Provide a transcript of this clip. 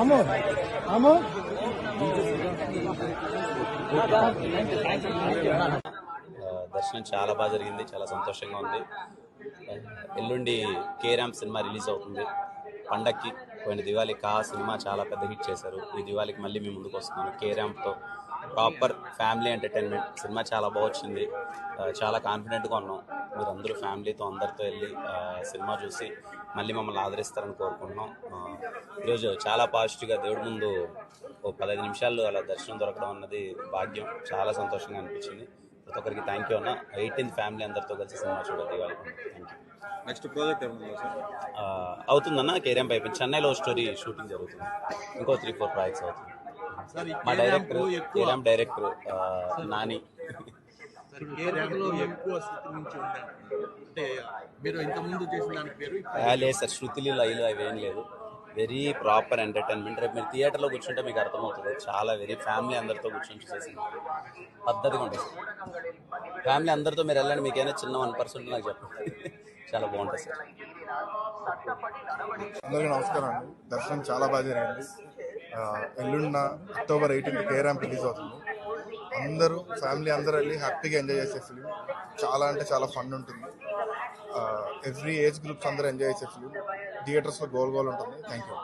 అమ్మో అమ్మో దర్శనం చాలా బాగా జరిగింది చాలా సంతోషంగా ఉంది. ఎల్లుండి కే సినిమా రిలీజ్ అవుతుంది. పండక్కి పోయిన దివాళీ కా సినిమా చాలా పెద్ద హిట్ చేశారు. ఈ దివాళీకి మళ్ళీ మేము ముందుకు వస్తున్నాను కే ప్రాపర్ ఫ్యామిలీ ఎంటర్టైన్మెంట్ సినిమా చాలా బాగా వచ్చింది. చాలా కాన్ఫిడెంట్గా ఉన్నాం. మీరు అందరూ ఫ్యామిలీతో అందరితో వెళ్ళి సినిమా చూసి మళ్ళీ మమ్మల్ని ఆదరిస్తారని కోరుకుంటున్నాం. ఈరోజు చాలా పాజిటివ్గా దేవుడి ముందు ఓ పదహైదు నిమిషాల్లో అలా దర్శనం దొరకడం అన్నది భాగ్యం. చాలా సంతోషంగా అనిపించింది. ప్రతి ఒక్కరికి థ్యాంక్ యూ అన్న. ఎయిటీన్త్ ఫ్యామిలీ అందరితో కలిసి సినిమా చూడాలి Diwali thank you next project అవుతుందన్న కేరియం అయిపోయింది చెన్నైలో స్టోరీ షూటింగ్ జరుగుతుంది. ఇంకో త్రీ ఫోర్ ప్రాజెక్ట్స్ అవుతుంది. మా డైరెక్టర్ కేరాం డైరెక్టర్ నాని. లేదు సార్ శృతిలు లైలు అవి ఏం లేదు. Very proper entertainment. రేపు మీరు థియేటర్లో కూర్చుంటే మీకు అర్థమవుతుంది. చాలా వెరీ ఫ్యామిలీ అందరితో కూర్చొని చూసేసి పద్ధతిగా ఉంటుంది. ఫ్యామిలీ అందరితో మీరు వెళ్ళండి. మీకైనా చిన్న వన్ పర్సెంట్ నాకు చెప్పండి. చాలా బాగుంటుంది సార్. అందరికీ నమస్కారం అండి. దర్శనం చాలా బాగా జరిగింది. ఎల్లుండిన October eighteenth K ramp release అవుతుంది. అందరూ ఫ్యామిలీ అందరూ వెళ్ళి హ్యాపీగా ఎంజాయ్ చేసే ఫిలిం చాలా అంటే చాలా ఫన్ ఉంటుంది. ఎవ్రీ ఏజ్ గ్రూప్స్ అందరూ ఎంజాయ్ చేసే ఫిలిం థియేటర్స్లో గోల్ గోల్ ఉంటుంది. Thank you